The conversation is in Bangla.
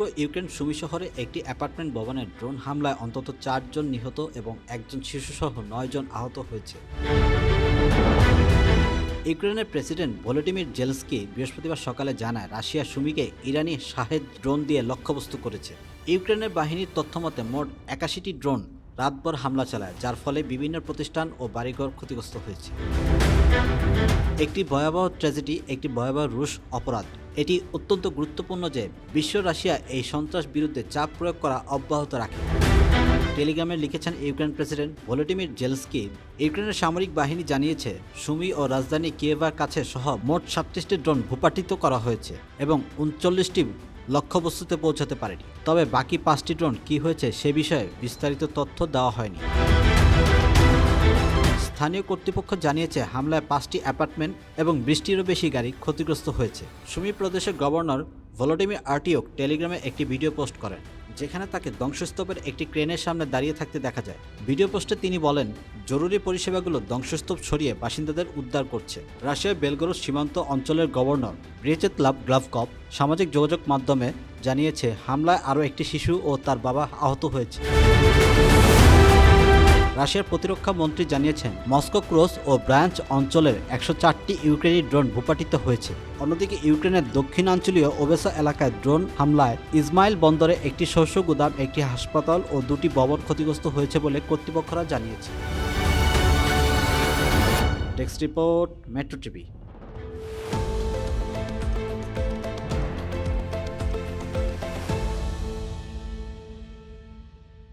পূর্ব ইউক্রেন সুমি শহরে একটি অ্যাপার্টমেন্ট ভবনে ড্রোন হামলায় অন্তত চারজন নিহত এবং একজন শিশুসহ নয়জন আহত হয়েছে। ইউক্রেনের প্রেসিডেন্ট ভলোডিমির জেলস্কি বৃহস্পতিবার সকালে জানায়, রাশিয়া সুমিকে ইরানি শাহেদ ড্রোন দিয়ে লক্ষ্যবস্তু করেছে। ইউক্রেনের বাহিনীর তথ্যমতে মোট একাশিটি ড্রোন রাতভর হামলা চালায়, যার ফলে বিভিন্ন প্রতিষ্ঠান ও বাড়িঘর ক্ষতিগ্রস্ত হয়েছে। একটি ভয়াবহ ট্র্যাজেডি, একটি ভয়াবহ রুশ অপরাধ। এটি অত্যন্ত গুরুত্বপূর্ণ যে বিশ্ব রাশিয়া এই সন্ত্রাস বিরুদ্ধে চাপ প্রয়োগ করা অব্যাহত রাখে। টেলিগ্রামে লিখেছেন ইউক্রেন প্রেসিডেন্ট ভলোডিমির জেলস্কি ইউক্রেনের সামরিক বাহিনী জানিয়েছে, সুমি ও রাজধানী কিয়েভার কাছে সহ মোট সাতত্রিশটি ড্রোন ভূপাতিত করা হয়েছে এবং উনচল্লিশটি লক্ষ্যবস্তুতে পৌঁছাতে পারেনি। তবে বাকি পাঁচটি ড্রোন কী হয়েছে সে বিষয়ে বিস্তারিত তথ্য দেওয়া হয়নি। স্থানীয় কর্তৃপক্ষ জানিয়েছে, হামলায় পাঁচটি অ্যাপার্টমেন্ট এবং বৃষ্টিরও বেশি গাড়ি ক্ষতিগ্রস্ত হয়েছে। সুমি প্রদেশের গভর্নর ভলোডিমির আর্টিওক টেলিগ্রামে একটি ভিডিও পোস্ট করেন, যেখানে তাকে ধ্বংসস্তূপের একটি ক্রেনের সামনে দাঁড়িয়ে থাকতে দেখা যায়। ভিডিও পোস্টে তিনি বলেন, জরুরি পরিষেবাগুলো ধ্বংসস্তূপ সরিয়ে বাসিন্দাদের উদ্ধার করছে। রাশিয়ার বেলগরুস সীমান্ত অঞ্চলের গভর্নর ব্রিচেতলাভ গ্লাভকপ সামাজিক যোগাযোগ মাধ্যমে জানিয়েছে, হামলায় আরও একটি শিশু ও তার বাবা আহত হয়েছে। রাশিয়ার প্রতিরক্ষা মন্ত্রী জানিয়েছেন, মস্কো ক্রোস ও ব্রাঞ্চ অঞ্চলের একশো চারটি ইউক্রেনি ড্রোন ভূপাটিত হয়েছে। অন্যদিকে ইউক্রেনের দক্ষিণাঞ্চলীয় ওবেসা এলাকায় ড্রোন হামলায় ইসমাইল বন্দরে একটি শস্য গুদাম, একটি হাসপাতাল ও দুটি ভবন ক্ষতিগ্রস্ত হয়েছে বলে কর্তৃপক্ষরা জানিয়েছে। Text report, metro TV.